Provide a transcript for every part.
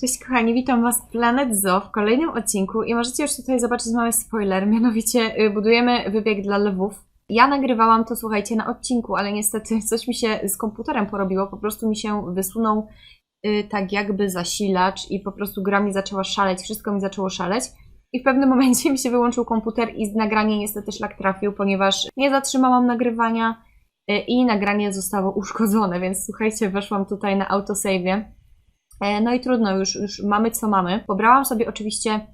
Cześć kochani, witam Was w Planet Zoo w kolejnym odcinku i możecie już tutaj zobaczyć mały spoiler, mianowicie y, budujemy wybieg dla lwów. Ja nagrywałam to, słuchajcie, na odcinku, ale niestety coś mi się z komputerem porobiło, po prostu mi się wysunął y, tak jakby zasilacz i po prostu gra mi zaczęła szaleć, wszystko mi zaczęło szaleć. I w pewnym momencie mi się wyłączył komputer i nagranie niestety szlak trafił, ponieważ nie zatrzymałam nagrywania y, i nagranie zostało uszkodzone, więc słuchajcie, weszłam tutaj na autosave'ie. E, No i trudno, już, już mamy co mamy. Pobrałam sobie oczywiście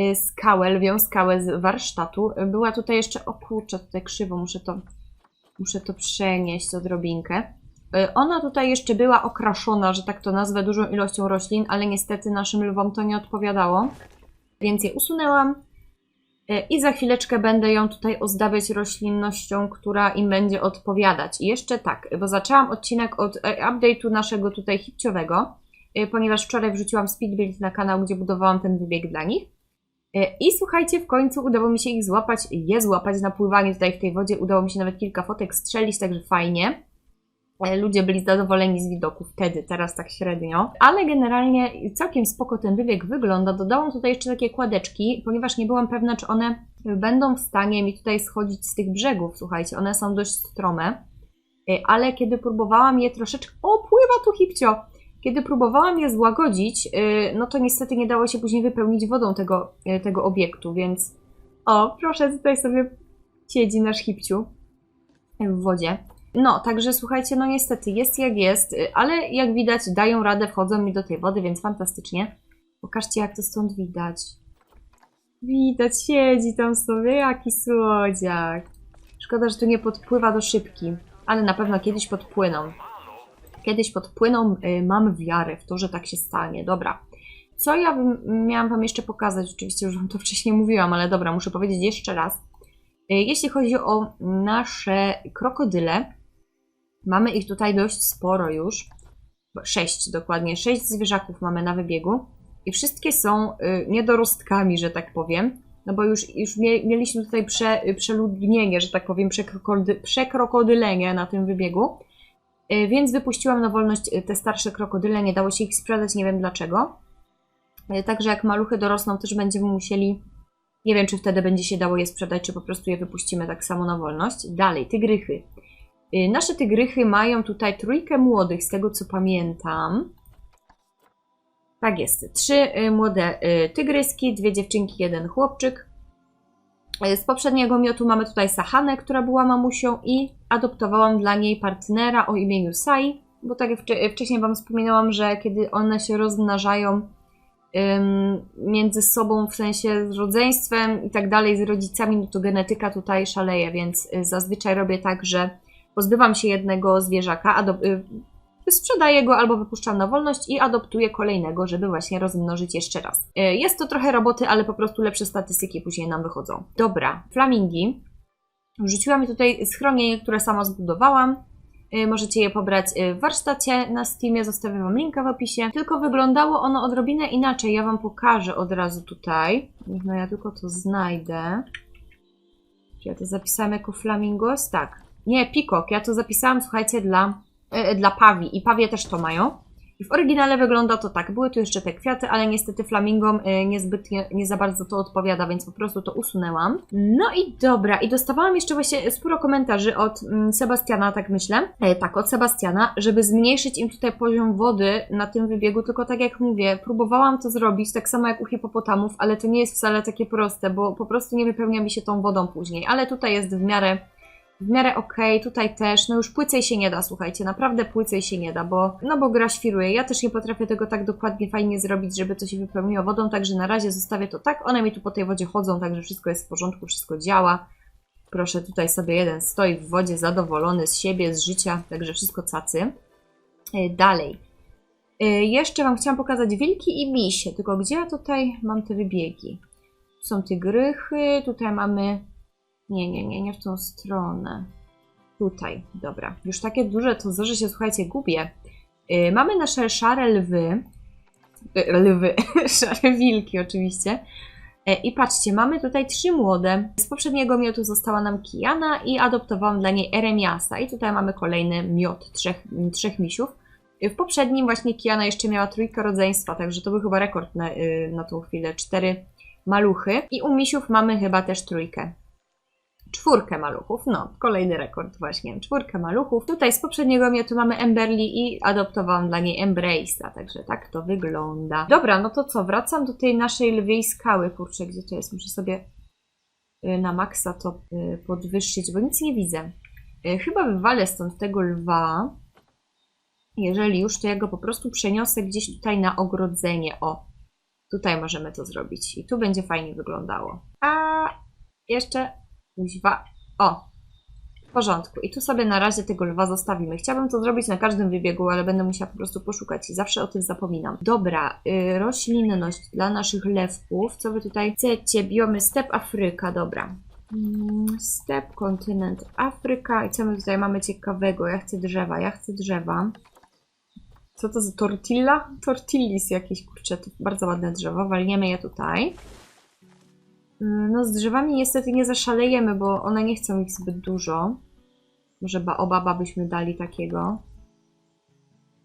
y, skałę, lwią skałę z warsztatu. Była tutaj jeszcze, o kurczę, tutaj krzywo, muszę to, muszę to przenieść odrobinkę. Y, Ona tutaj jeszcze była okraszona, że tak to nazwę, dużą ilością roślin, ale niestety naszym lwom to nie odpowiadało, więc je usunęłam. I za chwileczkę będę ją tutaj ozdabiać roślinnością, która im będzie odpowiadać. I jeszcze tak, bo zaczęłam odcinek od e, update'u naszego tutaj hipciowego, ponieważ wczoraj wrzuciłam speedbuild na kanał, gdzie budowałam ten wybieg dla nich. Y, I słuchajcie, w końcu udało mi się ich złapać, je złapać na pływanie tutaj w tej wodzie. Udało mi się nawet kilka fotek strzelić, także fajnie. E, Ludzie byli zadowoleni z widoku wtedy, teraz tak średnio. Ale generalnie całkiem spoko ten wybieg wygląda. Dodałam tutaj jeszcze takie kładeczki, ponieważ nie byłam pewna, czy one będą w stanie mi tutaj schodzić z tych brzegów. Słuchajcie, one są dość strome. Ale kiedy próbowałam je troszeczkę... O, pływa tu hipcio! Kiedy próbowałam je złagodzić, y, no to niestety nie dało się później wypełnić wodą tego, y, tego obiektu, więc o, proszę, tutaj sobie siedzi nasz hipciu w wodzie. No, także słuchajcie, no niestety jest jak jest, y, ale jak widać dają radę, wchodzą mi do tej wody, więc fantastycznie. Pokażcie jak to stąd widać. Widać, siedzi tam sobie, jaki słodziak. Szkoda, że tu nie podpływa do szybki, ale na pewno kiedyś podpłyną kiedyś podpłyną, y, mam wiarę w to, że tak się stanie. Dobra. Co ja bym, miałam Wam jeszcze pokazać? Oczywiście już Wam to wcześniej mówiłam, ale dobra, muszę powiedzieć jeszcze raz. Y, Jeśli chodzi o nasze krokodyle, mamy ich tutaj dość sporo już. Sześć dokładnie, sześć zwierzaków mamy na wybiegu i wszystkie są y, niedorostkami, że tak powiem. No bo już, już mie- mieliśmy tutaj prze, przeludnienie, że tak powiem, przekrokody, przekrokodylenie na tym wybiegu. Y, Więc wypuściłam na wolność y, te starsze krokodyle, nie dało się ich sprzedać, nie wiem dlaczego. Y, Także jak maluchy dorosną, też będziemy musieli. Nie wiem, czy wtedy będzie się dało je sprzedać, czy po prostu je wypuścimy tak samo na wolność. Dalej, tygrychy. Nasze tygrychy mają tutaj trójkę młodych, z tego co pamiętam. Tak jest. Trzy młode tygryski, dwie dziewczynki, jeden chłopczyk. Y, Z poprzedniego miotu mamy tutaj Sahanę, która była mamusią i adoptowałam dla niej partnera o imieniu Sai, bo tak jak wcze- wcześniej Wam wspominałam, że kiedy one się rozmnażają ym, między sobą, w sensie z rodzeństwem i tak dalej, z rodzicami, no to genetyka tutaj szaleje, więc y, zazwyczaj robię tak, że pozbywam się jednego zwierzaka, sprzedaję go albo wypuszczam na wolność i adoptuję kolejnego, żeby właśnie rozmnożyć jeszcze raz. Y, Jest to trochę roboty, ale po prostu lepsze statystyki później nam wychodzą. Dobra, flamingi. Wrzuciłam tutaj schronienie, które sama zbudowałam. Y, Możecie je pobrać y, w warsztacie na Steamie, zostawię Wam linka w opisie. Tylko wyglądało ono odrobinę inaczej. Ja Wam pokażę od razu tutaj. No ja tylko to znajdę. Czy ja to zapisałam jako flamingos? Tak. Nie, pikok. Ja to zapisałam, słuchajcie, dla, dla pawi. I pawie też to mają. I w oryginale wygląda to tak. Były tu jeszcze te kwiaty, ale niestety flamingom y, niezbytnie, nie za bardzo to odpowiada, więc po prostu to usunęłam. No i dobra, i dostawałam jeszcze właśnie sporo komentarzy od mm, Sebastiana, tak myślę. E, tak, od Sebastiana, żeby zmniejszyć im tutaj poziom wody na tym wybiegu, tylko tak jak mówię, próbowałam to zrobić, tak samo jak u hipopotamów, ale to nie jest wcale takie proste, bo po prostu nie wypełnia mi się tą wodą później, ale tutaj jest w miarę w miarę okej, tutaj też, no już płycej się nie da, słuchajcie, naprawdę płycej się nie da, bo, no bo gra świruje, ja też nie potrafię tego tak dokładnie, fajnie zrobić, żeby to się wypełniło wodą, także na razie zostawię to tak, one mi tu po tej wodzie chodzą, także wszystko jest w porządku, wszystko działa, proszę, tutaj sobie jeden stoi w wodzie, zadowolony z siebie, z życia, także wszystko cacy. E, Dalej. E, Jeszcze Wam chciałam pokazać wilki i misie, tylko gdzie ja tutaj mam te wybiegi? Tu są tygrychy, tutaj mamy nie, nie, nie, nie w tą stronę. Tutaj, dobra. Już takie duże to że się, słuchajcie, gubię. Yy, mamy nasze szare lwy. Yy, lwy, szare wilki oczywiście. Yy, I patrzcie, mamy tutaj trzy młode. Z poprzedniego miotu została nam Kijana i adoptowałam dla niej Eremiasa. I tutaj mamy kolejny miot trzech, trzech misiów. W poprzednim właśnie Kiana jeszcze miała trójkę rodzeństwa, także to był chyba rekord na, y, na tą chwilę. Cztery maluchy. I u misiów mamy chyba też trójkę. Czwórkę maluchów, no, kolejny rekord właśnie. Czwórkę maluchów. Tutaj z poprzedniego miotu mamy Emberly i adoptowałam dla niej Embrace'a, także tak to wygląda. Dobra, no to co, wracam do tej naszej lwiej skały, kurczę, gdzie to jest? Muszę sobie y, na maksa to y, podwyższyć, bo nic nie widzę. Y, Chyba wywalę stąd tego lwa. Jeżeli już, to ja go po prostu przeniosę gdzieś tutaj na ogrodzenie. O, tutaj możemy to zrobić. I tu będzie fajnie wyglądało. A jeszcze kuźwa. O, w porządku. I tu sobie na razie tego lwa zostawimy. Chciałabym to zrobić na każdym wybiegu, ale będę musiała po prostu poszukać i zawsze o tym zapominam. Dobra, y, roślinność dla naszych lewków. Co wy tutaj chcecie? Biomy step Afryka, dobra. Mm, Step, kontynent Afryka. I co my tutaj mamy ciekawego? Ja chcę drzewa, ja chcę drzewa. Co to za tortilla? Tortillis jakieś, kurczę, to bardzo ładne drzewo. Walniemy je tutaj. Mm, No z drzewami niestety nie zaszalejemy, bo one nie chcą ich zbyt dużo. Może baobaba byśmy dali takiego.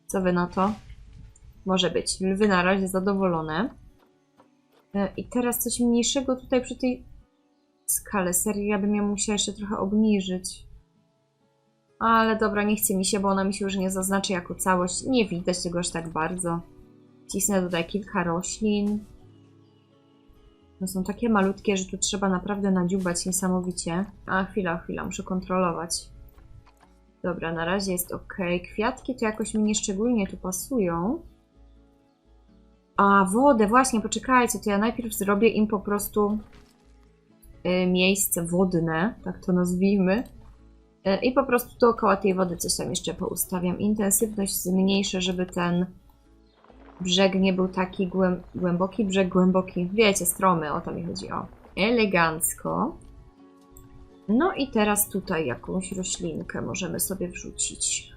Co wy na to? Może być. Lwy na razie zadowolone. E, I teraz coś mniejszego tutaj przy tej skale. Serio, ja bym ją musiała jeszcze trochę obniżyć. Ale dobra, nie chce mi się, bo ona mi się już nie zaznaczy jako całość. Nie widać tego aż tak bardzo. Cisnę tutaj kilka roślin. No są takie malutkie, że tu trzeba naprawdę nadziubać niesamowicie. A chwila, chwila, muszę kontrolować. Dobra, na razie jest ok. Kwiatki to jakoś mi nieszczególnie tu pasują. A, wodę, właśnie, poczekajcie, to ja najpierw zrobię im po prostu y, miejsce wodne, tak to nazwijmy. Y, I po prostu dookoła tej wody coś tam jeszcze poustawiam. Intensywność zmniejszę, żeby ten brzeg nie był taki głęb głęboki, brzeg głęboki, wiecie, stromy, o to mi chodzi, o. Elegancko. No i teraz tutaj jakąś roślinkę możemy sobie wrzucić.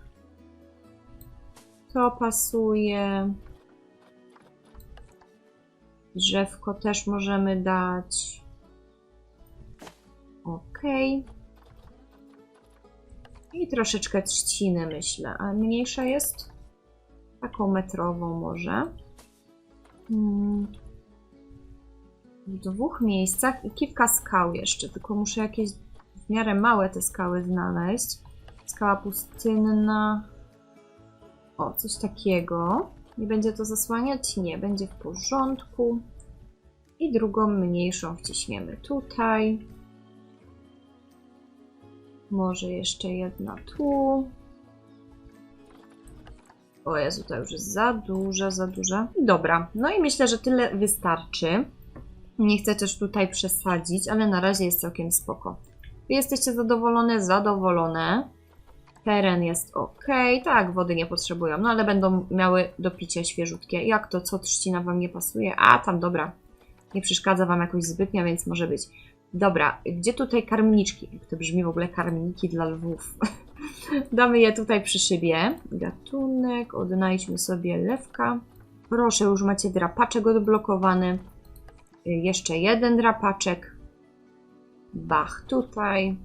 To pasuje. Drzewko też możemy dać. Ok. I troszeczkę trzciny, myślę. A mniejsza jest? Taką metrową może. Hmm. W dwóch miejscach i kilka skał jeszcze, tylko muszę jakieś w miarę małe te skały znaleźć. Skała pustynna. O, coś takiego. Nie będzie to zasłaniać? Nie, będzie w porządku. I drugą mniejszą wciśniemy tutaj. Może jeszcze jedna tu. O Jezu, to już jest za duża, za duża. Dobra, no i myślę, że tyle wystarczy. Nie chcę też tutaj przesadzić, ale na razie jest całkiem spoko. Wy jesteście zadowolone? Zadowolone. Teren jest ok. Tak, wody nie potrzebują, no ale będą miały do picia świeżutkie. Jak to, co trzcina Wam nie pasuje? A, tam, dobra. Nie przeszkadza Wam jakoś zbytnio, więc może być. Dobra, gdzie tutaj karmniczki? Jak to brzmi w ogóle karmniki dla lwów? Damy je tutaj przy szybie. Gatunek, odnajdźmy sobie lewka. Proszę, już macie drapaczek odblokowany. Y, Jeszcze jeden drapaczek. Bach, tutaj.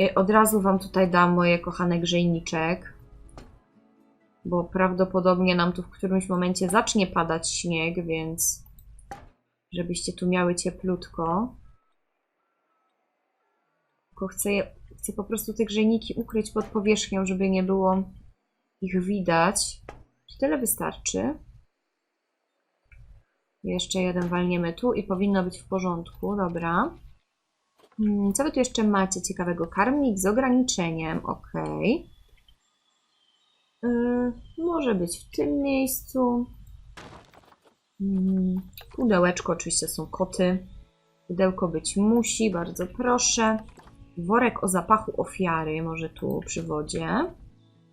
Y, Od razu Wam tutaj dam moje kochane grzejniczek. Bo prawdopodobnie nam tu w którymś momencie zacznie padać śnieg, więc żebyście tu miały cieplutko. Tylko chcę, je, chcę po prostu te grzejniki ukryć pod powierzchnią, żeby nie było ich widać. Czy tyle wystarczy? Jeszcze jeden walniemy tu i powinno być w porządku. Dobra. Hmm, Co wy tu jeszcze macie ciekawego? Karmnik z ograniczeniem. Ok. Yy, może być w tym miejscu. Mm, Pudełeczko, oczywiście są koty. Pudełko być musi, bardzo proszę. Worek o zapachu ofiary, może tu przy wodzie.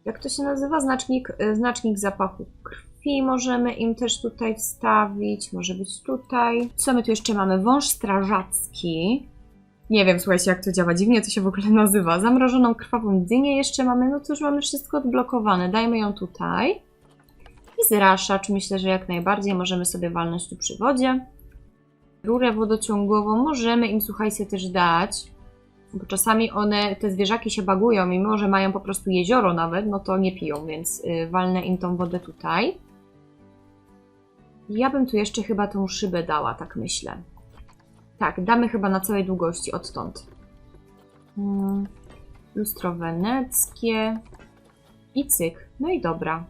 Jak to się nazywa? Znacznik, y, znacznik zapachu krwi możemy im też tutaj wstawić. Może być tutaj. Co my tu jeszcze mamy? Wąż strażacki. Nie wiem, słuchajcie, jak to działa. Dziwnie to się w ogóle nazywa. Zamrożoną krwawą dynię jeszcze mamy. No już mamy wszystko odblokowane. Dajmy ją tutaj. I zraszacz. Myślę, że jak najbardziej możemy sobie walnąć tu przy wodzie. Rurę wodociągową możemy im, słuchajcie, też dać Bo czasami one, te zwierzaki się bagują, mimo że mają po prostu jezioro nawet, no to nie piją, więc y, walnę im tą wodę tutaj. Ja bym tu jeszcze chyba tą szybę dała, tak myślę. Tak, damy chyba na całej długości odtąd. Hmm, lustro weneckie i cyk. No i dobra.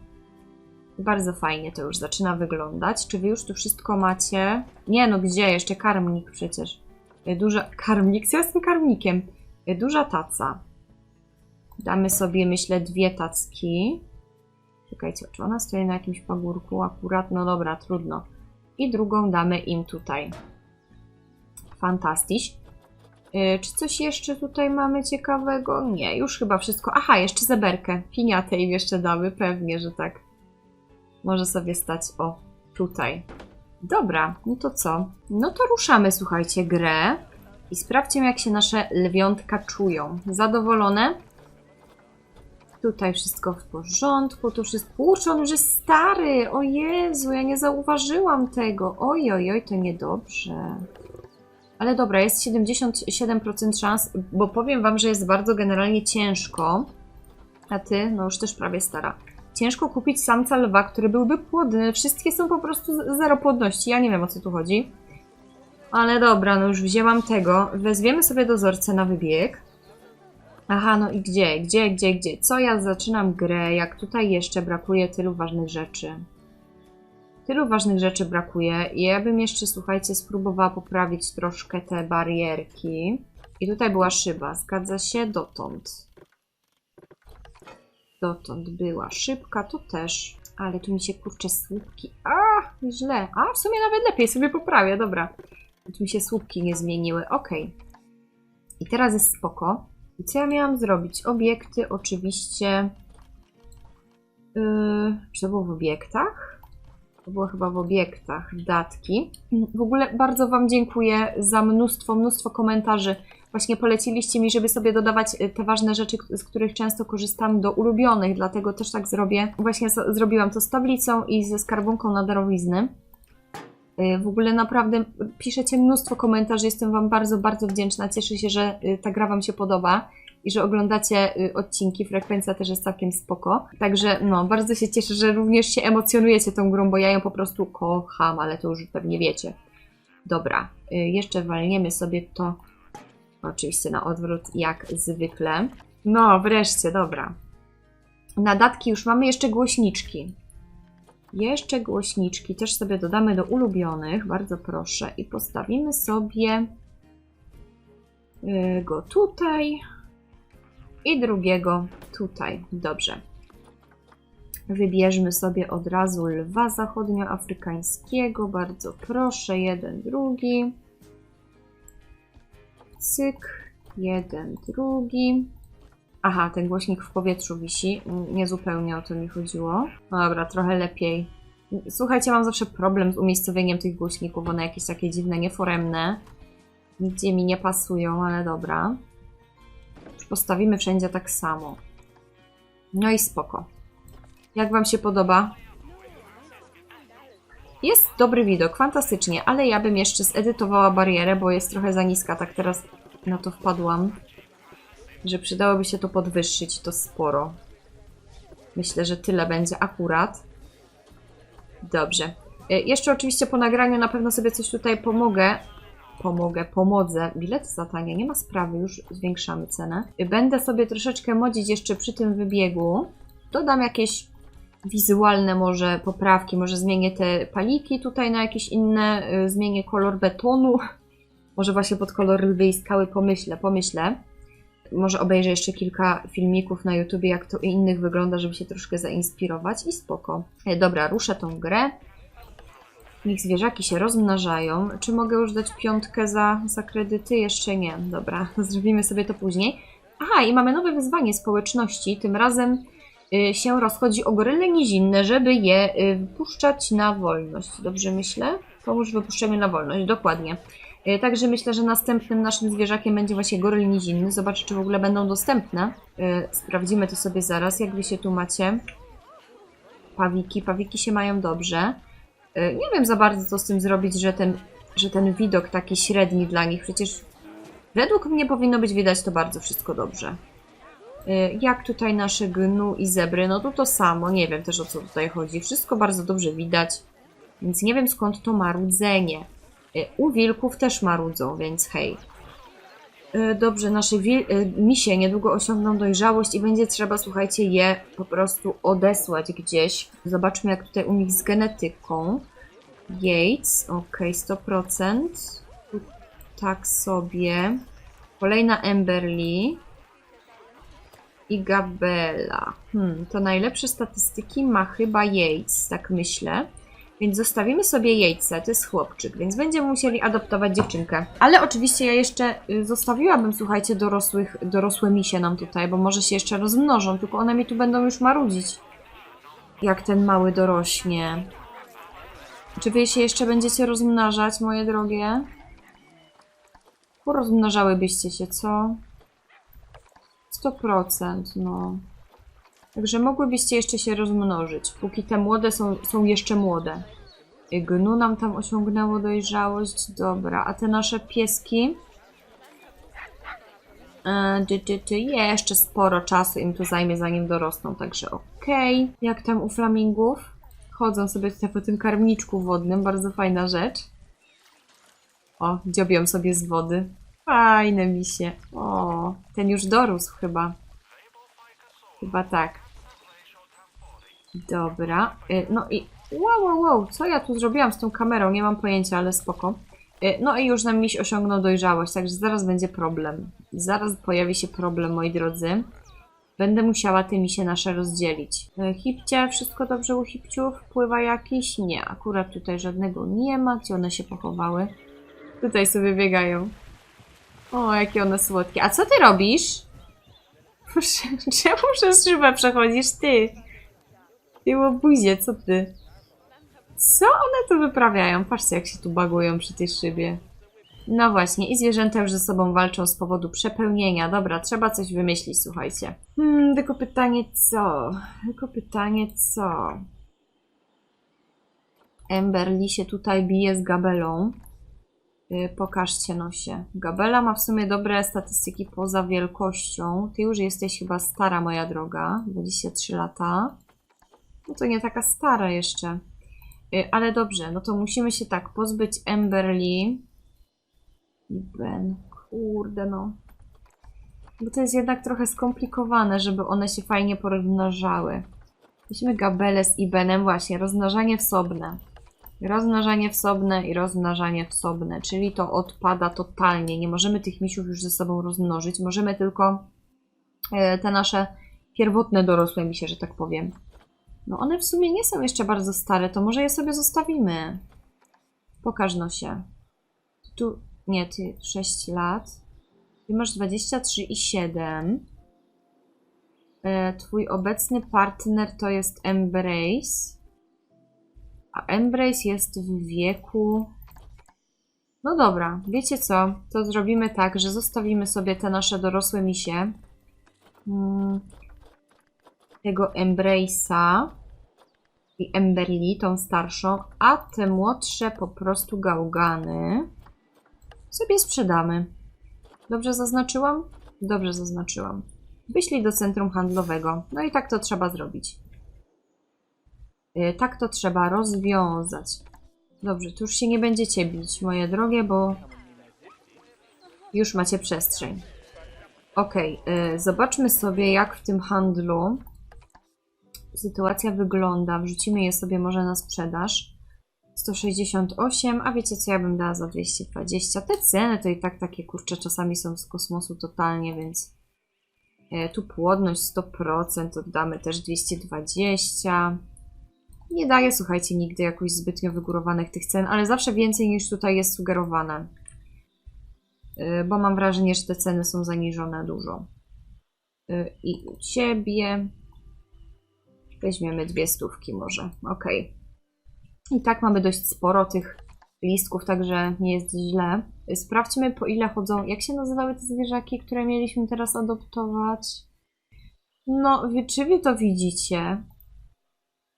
Bardzo fajnie to już zaczyna wyglądać. Czy wy już tu wszystko macie? Nie no, gdzie? Jeszcze karmnik przecież. Y, Duża... Karmnik? Ja karmnikiem? Y, Duża taca. Damy sobie, myślę, dwie tacki. Czekajcie, czy ona stoi na jakimś pagórku akurat? No dobra, trudno. I drugą damy im tutaj. Fantastyś. Yy, czy coś jeszcze tutaj mamy ciekawego? Nie, już chyba wszystko. Aha, jeszcze zeberkę. Piniatę im jeszcze damy, pewnie, że tak. Może sobie stać, o, tutaj. Dobra, no to co? No to ruszamy, słuchajcie, grę. I sprawdźcie, jak się nasze lwiątka czują. Zadowolone? Tutaj wszystko w porządku, tu wszystko... Kurczę, on już jest stary! O Jezu, ja nie zauważyłam tego. Oj, oj, oj, to niedobrze. Ale dobra, jest 77% szans, bo powiem wam, że jest bardzo generalnie ciężko. A ty, no już też prawie stara. Ciężko kupić samca lwa, który byłby płodny. Wszystkie są po prostu zero płodności. Ja nie wiem o co tu chodzi. Ale dobra, no już wzięłam tego. Wezwiemy sobie dozorcę na wybieg. Aha, no i gdzie, gdzie, gdzie, gdzie? Co ja zaczynam grę, jak tutaj jeszcze brakuje tylu ważnych rzeczy? Tylu ważnych rzeczy brakuje. I ja bym jeszcze, słuchajcie, spróbowała poprawić troszkę te barierki. I tutaj była szyba, zgadza się? Dotąd. Dotąd była szybka, tu też. Ale tu mi się kurczę słupki. A, źle. A, w sumie nawet lepiej sobie poprawię, dobra. Tu mi się słupki nie zmieniły, okej. I teraz jest spoko. I co ja miałam zrobić? Obiekty oczywiście. Yy, czy to było w obiektach? To było chyba w obiektach, datki. W ogóle bardzo Wam dziękuję za mnóstwo, mnóstwo komentarzy. Właśnie poleciliście mi, żeby sobie dodawać y, te ważne rzeczy, z których często korzystam do ulubionych, dlatego też tak zrobię. Właśnie zrobiłam to z tablicą i ze skarbonką na darowizny. Y, W ogóle naprawdę piszecie mnóstwo komentarzy, jestem Wam bardzo, bardzo wdzięczna. Cieszę się, że y, ta gra Wam się podoba i że oglądacie y, odcinki. Frekwencja też jest całkiem spoko. Także no, bardzo się cieszę, że również się emocjonujecie tą grą, bo ja ją po prostu kocham, ale to już pewnie wiecie. Dobra, y, jeszcze walniemy sobie to oczywiście na odwrót, jak zwykle. No, wreszcie, dobra. Nadatki już mamy, jeszcze głośniczki. Jeszcze głośniczki też sobie dodamy do ulubionych, bardzo proszę. I postawimy sobie y, go tutaj i drugiego tutaj. Dobrze. Wybierzmy sobie od razu lwa zachodnioafrykańskiego. Bardzo proszę, jeden, drugi. Cyk, jeden, drugi. Aha, ten głośnik w powietrzu wisi. Mm, Nie zupełnie o to mi chodziło. No dobra, trochę lepiej. Słuchajcie, mam zawsze problem z umiejscowieniem tych głośników. One jakieś takie dziwne, nieforemne. Nigdzie mi nie pasują, ale dobra. Postawimy wszędzie tak samo. No i spoko. Jak Wam się podoba? Jest dobry widok, fantastycznie, ale ja bym jeszcze zedytowała barierę, bo jest trochę za niska, tak teraz na to wpadłam, że przydałoby się to podwyższyć, to sporo. Myślę, że tyle będzie akurat. Dobrze. E, Jeszcze oczywiście po nagraniu na pewno sobie coś tutaj pomogę. Pomogę, pomodzę. Bilety za tanie, nie ma sprawy, już zwiększamy cenę. Będę sobie troszeczkę modzić jeszcze przy tym wybiegu. Dodam jakieś wizualne może poprawki, może zmienię te paliki tutaj na jakieś inne, y, zmienię kolor betonu, może właśnie pod kolor lwiej skały pomyślę, pomyślę. Może obejrzę jeszcze kilka filmików na YouTubie, jak to u innych wygląda, żeby się troszkę zainspirować i spoko. E, Dobra, ruszę tą grę. Niech zwierzaki się rozmnażają. Czy mogę już dać piątkę za, za kredyty? Jeszcze nie. Dobra, zrobimy sobie to później. Aha, i mamy nowe wyzwanie społeczności. Tym razem się rozchodzi o goryle nizinne, żeby je y, wypuszczać na wolność. Dobrze myślę? Pomóż w wypuszczeniu na wolność, dokładnie. Y, Także myślę, że następnym naszym zwierzakiem będzie właśnie goryl nizinny. Zobaczę, czy w ogóle będą dostępne. Y, Sprawdzimy to sobie zaraz, jak wy się tu macie. Pawiki, pawiki się mają dobrze. Y, Nie wiem za bardzo, co z tym zrobić, że ten, że ten widok taki średni dla nich. Przecież Według mnie powinno być widać to bardzo wszystko dobrze. Y, Jak tutaj nasze gnu i zebry, no to to samo, nie wiem też o co tutaj chodzi. Wszystko bardzo dobrze widać, więc nie wiem skąd to marudzenie. Y, U wilków też marudzą, więc hej. Y, Dobrze, nasze misie niedługo osiągną dojrzałość i będzie trzeba, słuchajcie, je po prostu odesłać gdzieś. Zobaczmy jak tutaj u nich z genetyką. Yates, ok, 100%. Tu tak sobie. Kolejna Emberly. I Gabela. Hmm, to najlepsze statystyki ma chyba Yates, tak myślę. Więc zostawimy sobie Yatesa, to jest chłopczyk, więc będziemy musieli adoptować dziewczynkę. Ale oczywiście ja jeszcze y, zostawiłabym, słuchajcie, dorosłych, dorosłe misie nam tutaj, bo może się jeszcze rozmnożą, tylko one mi tu będą już marudzić. Jak ten mały dorośnie. Czy wy się jeszcze będziecie rozmnażać, moje drogie? Porozmnażałybyście się, co? 100%, no. Także mogłybyście jeszcze się rozmnożyć, póki te młode są, są jeszcze młode. Gnu nam tam osiągnęło dojrzałość, dobra. A te nasze pieski? Ty, ty, ty, jeszcze sporo czasu im to zajmie, zanim dorosną, także okej. Jak tam u flamingów? Chodzą sobie tutaj po tym karmniczku wodnym, bardzo fajna rzecz. O, dziobią sobie z wody. Fajne misie. O, ten już dorósł chyba. Chyba tak. Dobra. Y, No i wow, wow, wow, co ja tu zrobiłam z tą kamerą? Nie mam pojęcia, ale spoko. Y, No i już nam miś osiągnął dojrzałość, także zaraz będzie problem. Zaraz pojawi się problem, moi drodzy. Będę musiała tymi się nasze rozdzielić. Y, Hipcie, wszystko dobrze u hipciów? Pływa jakiś? Nie, akurat tutaj żadnego nie ma. Gdzie one się pochowały? Tutaj sobie biegają. O, jakie one słodkie. A co ty robisz? Czemu przez szybę przechodzisz ty? Ty łobuzie, co ty? Co one tu wyprawiają? Patrzcie, jak się tu bagują przy tej szybie. No właśnie, i zwierzęta już ze sobą walczą z powodu przepełnienia. Dobra, trzeba coś wymyślić, słuchajcie. Hmm, tylko pytanie co? Tylko pytanie co? Emberly się tutaj bije z Gabelą. Y, Pokażcie nosie. Gabela ma w sumie dobre statystyki poza wielkością. Ty już jesteś chyba stara, moja droga. 23 lata. No to nie taka stara jeszcze. Y, Ale dobrze, no to musimy się tak pozbyć Emberly. I Ben. Kurde no. Bo to jest jednak trochę skomplikowane, żeby one się fajnie porozmnażały. Weźmy Gabelę z Ibenem. Właśnie, rozmnażanie wsobne. Rozmnażanie wsobne i rozmnażanie wsobne, czyli to odpada totalnie. Nie możemy tych misiów już ze sobą rozmnożyć. Możemy tylko e, te nasze pierwotne dorosłe misie, że tak powiem. No one w sumie nie są jeszcze bardzo stare, to może je sobie zostawimy. Pokaż no się. Tu, nie, ty 6 lat. Ty masz 23 i 7. E, Twój obecny partner to jest Embrace. A Embrace jest w wieku. No dobra, wiecie co? To zrobimy tak, że zostawimy sobie te nasze dorosłe misie. Mm, Tego Embrace'a i Emberly, tą starszą, a te młodsze po prostu gałgany sobie sprzedamy. Dobrze zaznaczyłam? Dobrze zaznaczyłam. Wyślij do centrum handlowego. No i tak to trzeba zrobić. Y, Tak to trzeba rozwiązać. Dobrze, tu już się nie będziecie bić, moje drogie, bo już macie przestrzeń. Ok, zobaczmy sobie, jak w tym handlu sytuacja wygląda. Wrzucimy je sobie może na sprzedaż. 168, a wiecie co, ja bym dała za 220. Te ceny to i tak takie kurcze czasami są z kosmosu totalnie, więc e, tu płodność 100%, oddamy też 220. Nie daje, słuchajcie, nigdy jakoś zbytnio wygórowanych tych cen, ale zawsze więcej niż tutaj jest sugerowane. Yy, Bo mam wrażenie, że te ceny są zaniżone dużo. Yy, I u ciebie weźmiemy dwie stówki może. Ok. I tak mamy dość sporo tych listków, także nie jest źle. Yy, Sprawdźmy po ile chodzą. Jak się nazywały te zwierzaki, które mieliśmy teraz adoptować? No, czy wy to widzicie?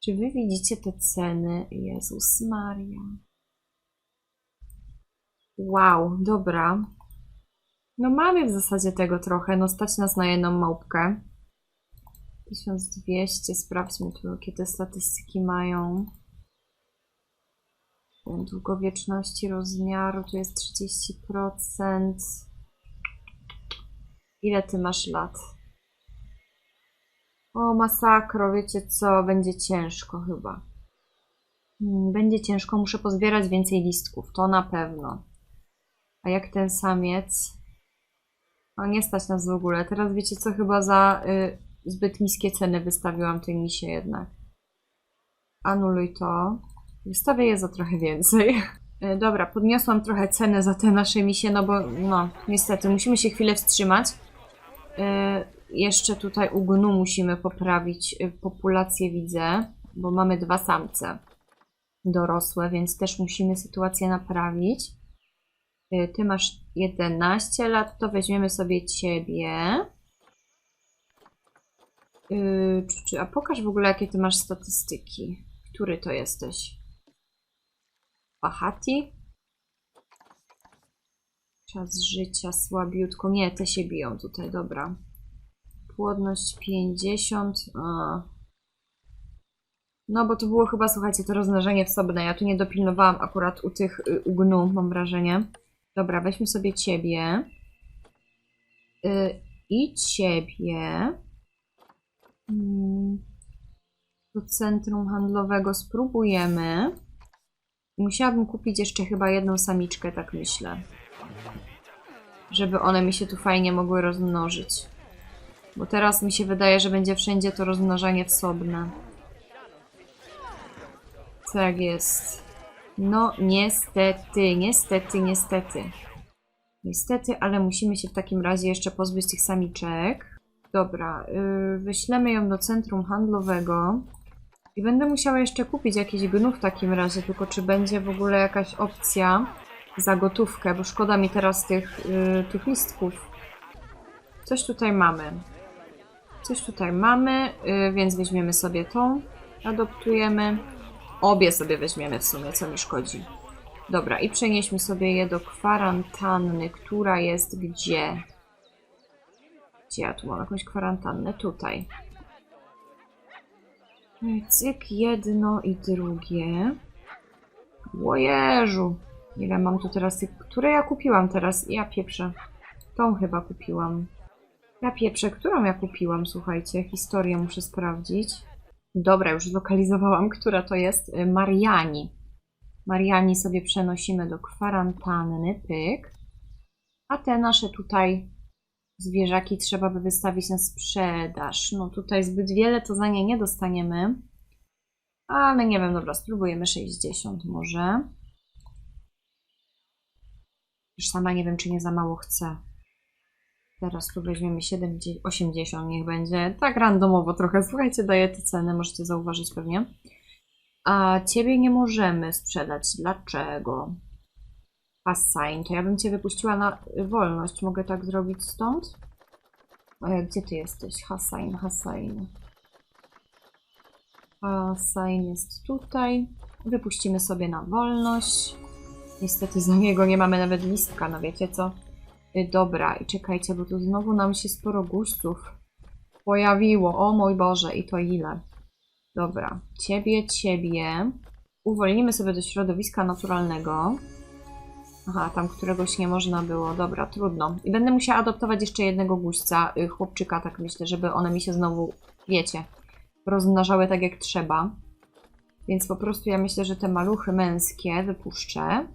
Czy wy widzicie te ceny? Jezus Maria. Wow, dobra. No mamy w zasadzie tego trochę, no stać nas na jedną małpkę. 1200, sprawdźmy tu, jakie te statystyki mają. Długowieczności rozmiaru, tu jest 30%. Ile ty masz lat? O, masakro, wiecie co, będzie ciężko chyba. Hmm, Będzie ciężko, muszę pozbierać więcej listków, to na pewno. A jak ten samiec? O, nie stać nas w ogóle. Teraz wiecie co, chyba za y, zbyt niskie ceny wystawiłam tej misie jednak. Anuluj to. Wystawię je za trochę więcej. Y, Dobra, podniosłam trochę cenę za te nasze misie, no bo no, niestety musimy się chwilę wstrzymać. Y, jeszcze tutaj u gnu musimy poprawić y, populację, widzę, bo mamy dwa samce dorosłe, więc też musimy sytuację naprawić. Y, Ty masz 11 lat, to weźmiemy sobie ciebie. Y, A pokaż w ogóle, jakie ty masz statystyki. Który to jesteś? Pahati? Czas życia słabiutko. Nie, te się biją tutaj, dobra. Płodność 50. A. No, bo to było chyba, słuchajcie, to rozmnażenie wsobne. Ja tu nie dopilnowałam akurat u tych y, u gnu, mam wrażenie. Dobra, weźmy sobie ciebie. Y, I ciebie. Mm, Do centrum handlowego spróbujemy. Musiałabym kupić jeszcze chyba jedną samiczkę, tak myślę. Żeby one mi się tu fajnie mogły rozmnożyć. Bo teraz mi się wydaje, że będzie wszędzie to rozmnażanie wsobne. Tak jest. No, niestety, niestety, niestety. Niestety, ale musimy się w takim razie jeszcze pozbyć tych samiczek. Dobra, yy, wyślemy ją do centrum handlowego. I będę musiała jeszcze kupić jakiś gnów w takim razie, tylko czy będzie w ogóle jakaś opcja za gotówkę, bo szkoda mi teraz tych, yy, tych listków. Coś tutaj mamy. Coś tutaj mamy, yy, więc weźmiemy sobie tą, adoptujemy. Obie sobie weźmiemy w sumie, co mi szkodzi. Dobra, i przenieśmy sobie je do kwarantanny, która jest gdzie? Gdzie ja tu mam jakąś kwarantannę? Tutaj. Cyk, jedno i drugie. Łojeżu. Ile mam tu teraz. Które ja kupiłam teraz? Ja pieprzę. Tą chyba kupiłam. Ja pieprzę. Którą ja kupiłam? Słuchajcie, historię muszę sprawdzić. Dobra, już zlokalizowałam, która to jest. Y, Mariani. Mariani sobie przenosimy do kwarantanny. Pyk. A te nasze tutaj zwierzaki trzeba by wystawić na sprzedaż. No tutaj zbyt wiele to za nie nie dostaniemy. Ale nie wiem, dobra, spróbujemy 60 może. Już sama nie wiem, czy nie za mało chcę. Teraz tu weźmiemy 70, 80, niech będzie. Tak randomowo trochę. Słuchajcie, daję te ceny, możecie zauważyć pewnie. A ciebie nie możemy sprzedać. Dlaczego? Hassain, to ja bym cię wypuściła na wolność. Mogę tak zrobić stąd? E, Gdzie ty jesteś? Hassain, Hassain. Hassain jest tutaj. Wypuścimy sobie na wolność. Niestety za niego nie mamy nawet listka, no wiecie co? Y, Dobra, i czekajcie, bo tu znowu nam się sporo gustów pojawiło. O mój Boże, i to ile? Dobra, ciebie, ciebie. Uwolnimy sobie do środowiska naturalnego. Aha, tam któregoś nie można było. Dobra, trudno. I będę musiała adoptować jeszcze jednego guźca, y, chłopczyka, tak myślę, żeby one mi się znowu, wiecie, rozmnażały tak jak trzeba. Więc po prostu ja myślę, że te maluchy męskie wypuszczę.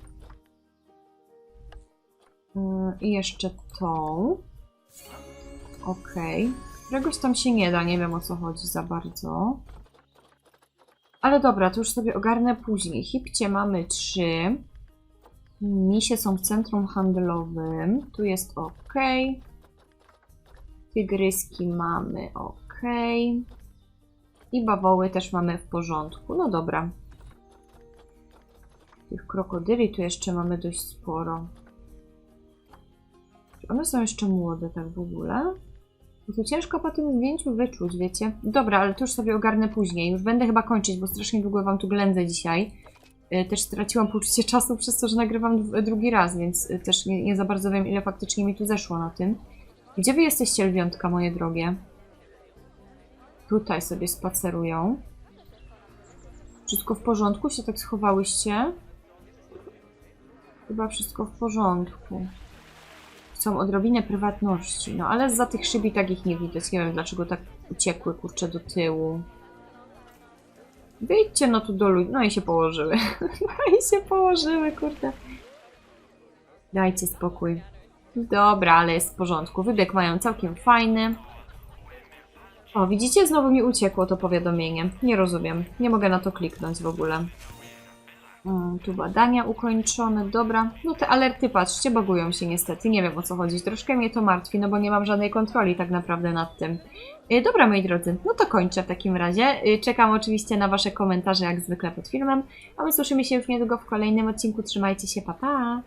I jeszcze tą. Okej. Któregoś tam się nie da, nie wiem o co chodzi za bardzo. Ale dobra, to już sobie ogarnę później. Hipcie mamy trzy. Misie są w centrum handlowym. Tu jest ok. Tygryski mamy ok. I bawoły też mamy w porządku. No dobra. Tych krokodyli tu jeszcze mamy dość sporo. One są jeszcze młode tak w ogóle? To ciężko po tym zdjęciu wyczuć, wiecie? Dobra, ale to już sobie ogarnę później. Już będę chyba kończyć, bo strasznie długo wam tu ględzę dzisiaj. Y, Też straciłam poczucie czasu przez to, że nagrywam drugi raz, więc y, też nie, nie za bardzo wiem, ile faktycznie mi tu zeszło na tym. Gdzie wy jesteście, lwiątka, moje drogie? Tutaj sobie spacerują. Wszystko w porządku? Się tak schowałyście? Chyba wszystko w porządku. Chcą odrobinę prywatności. No ale za tych szyb i tak ich nie widać. Nie wiem dlaczego tak uciekły, kurczę, do tyłu. Wyjdźcie no tu do ludzi. No i się położyły. No i się położyły, kurde. Dajcie spokój. Dobra, ale jest w porządku. Wybieg mają całkiem fajny. O, widzicie? Znowu mi uciekło to powiadomienie. Nie rozumiem. Nie mogę na to kliknąć w ogóle. Mm, tu badania ukończone, dobra. No te alerty, patrzcie, bagują się niestety. Nie wiem o co chodzi. Troszkę mnie to martwi, no bo nie mam żadnej kontroli tak naprawdę nad tym. Y, Dobra, moi drodzy, no to kończę w takim razie. Y, Czekam oczywiście na Wasze komentarze, jak zwykle pod filmem. A my słyszymy się już niedługo w kolejnym odcinku. Trzymajcie się, pa pa!